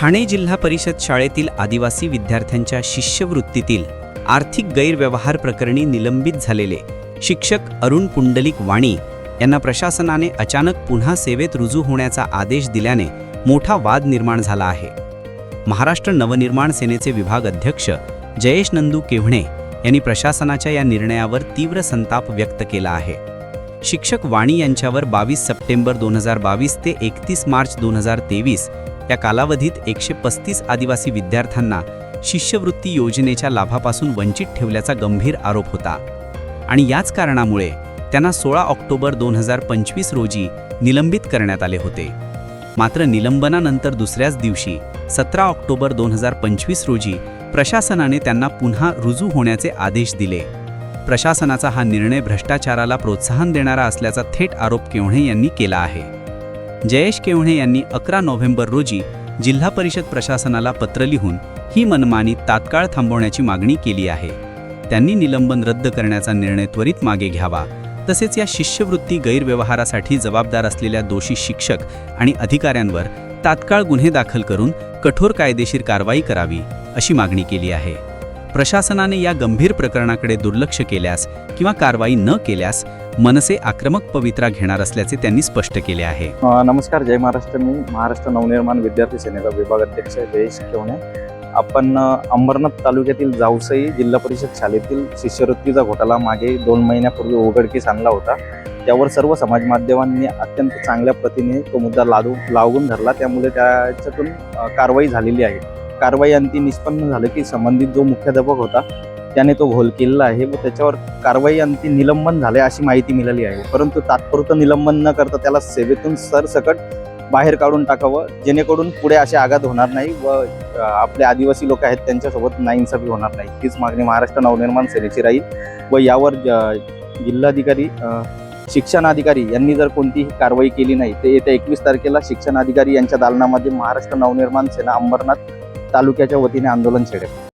ठाणे जिल्हा परिषद शाळेतील आदिवासी विद्यार्थ्यांच्या शिष्यवृत्तीतील आर्थिक गैरव्यवहार प्रकरणी निलंबित झालेले शिक्षक अरुण पुंडलिक वाणी यांना प्रशासनाने अचानक पुन्हा सेवेत रुजू होण्याचा आदेश दिल्याने मोठा वाद निर्माण झाला आहे. महाराष्ट्र नवनिर्माण सेनेचे विभाग अध्यक्ष जयेश नंदू केव्हणे यांनी प्रशासनाच्या या निर्णयावर तीव्र संताप व्यक्त केला आहे. शिक्षक वाणी यांच्यावर बावीस सप्टेंबर दोन हजार बावीस ते एकतीस मार्च दोन हजार तेवीस या कालावधीत एकशे पस्तीस आदिवासी विद्यार्थ्यांना शिष्यवृत्ती योजनेच्या लाभापासून वंचित ठेवल्याचा गंभीर आरोप होता. आणि याच कारणामुळे त्यांना सोळा ऑक्टोबर दोन हजार पंचवीस रोजी निलंबित करण्यात आले होते. मात्र निलंबनानंतर दुसऱ्याच दिवशी सतरा ऑक्टोबर दोन हजार पंचवीस रोजी प्रशासनाने त्यांना पुन्हा रुजू होण्याचे आदेश दिले. प्रशासनाचा हा निर्णय भ्रष्टाचाराला प्रोत्साहन देणारा असल्याचा थेट आरोप केवणे यांनी केला आहे. जयेश केव्हणे यांनी अकरा नोव्हेंबर रोजी जिल्हा परिषद प्रशासनाला पत्र लिहून ही मनमानी तात्काळ थांबवण्याची मागणी केली आहे. त्यांनी निलंबन रद्द करण्याचा निर्णय त्वरित मागे घ्यावा. तसेच या शिष्यवृत्ती गैरव्यवहारासाठी जबाबदार असलेल्या दोषी शिक्षक आणि अधिकाऱ्यांवर तात्काळ गुन्हे दाखल करून कठोर कायदेशीर कारवाई करावी अशी मागणी केली आहे. प्रशासनाने या गंभीर प्रकरणाकडे दुर्लक्ष केल्यास किंवा कारवाई न केल्यास मनसे आक्रमक पवित्रा घेणार असल्याचे त्यांनी स्पष्ट केले आहे. नमस्कार जय महाराष्ट्र. मी महाराष्ट्र नवनिर्माण विद्यार्थी सेनेचा विभाग अध्यक्ष जयेश केवणे आपण अंबरनाथ तालुक्यातील जावसई जिल्हा परिषद शाळेतील शिष्यवृत्तीचा घोटाळा मागे दोन महिन्यापूर्वी उघडकीस आणला होता. त्यावर सर्व समाज माध्यमांनी अत्यंत चांगल्या प्रतीने तो मुद्दा लादू लावून धरला. त्यामुळे त्याच्यातून कारवाई झालेली आहे. कारवाई अंती निष्पन्न झालं की संबंधित जो मुख्याध्यापक होता त्याने तो घोल केलेला आहे व त्याच्यावर कारवाई अंती निलंबन झाले अशी माहिती मिळाली आहे. परंतु तात्पुरतं निलंबन न करता त्याला सेवेतून सरसकट बाहेर काढून टाकावं जेणेकरून पुढे असे आघात होणार नाही व आपले आदिवासी लोक आहेत त्यांच्यासोबत नाइंसाफी होणार नाही. हीच मागणी महाराष्ट्र नवनिर्माण सेनेची राहील व यावर ज- जिल्हाधिकारी शिक्षण शिक्षणाधिकारी यांनी जर कोणतीही कारवाई केली नाही ते येत्या एकवीस तारखेला शिक्षणाधिकारी यांच्या दालनामध्ये महाराष्ट्र नवनिर्माण सेना अंबरनाथ तालुक्याच्या वतीने आंदोलन छेडेल.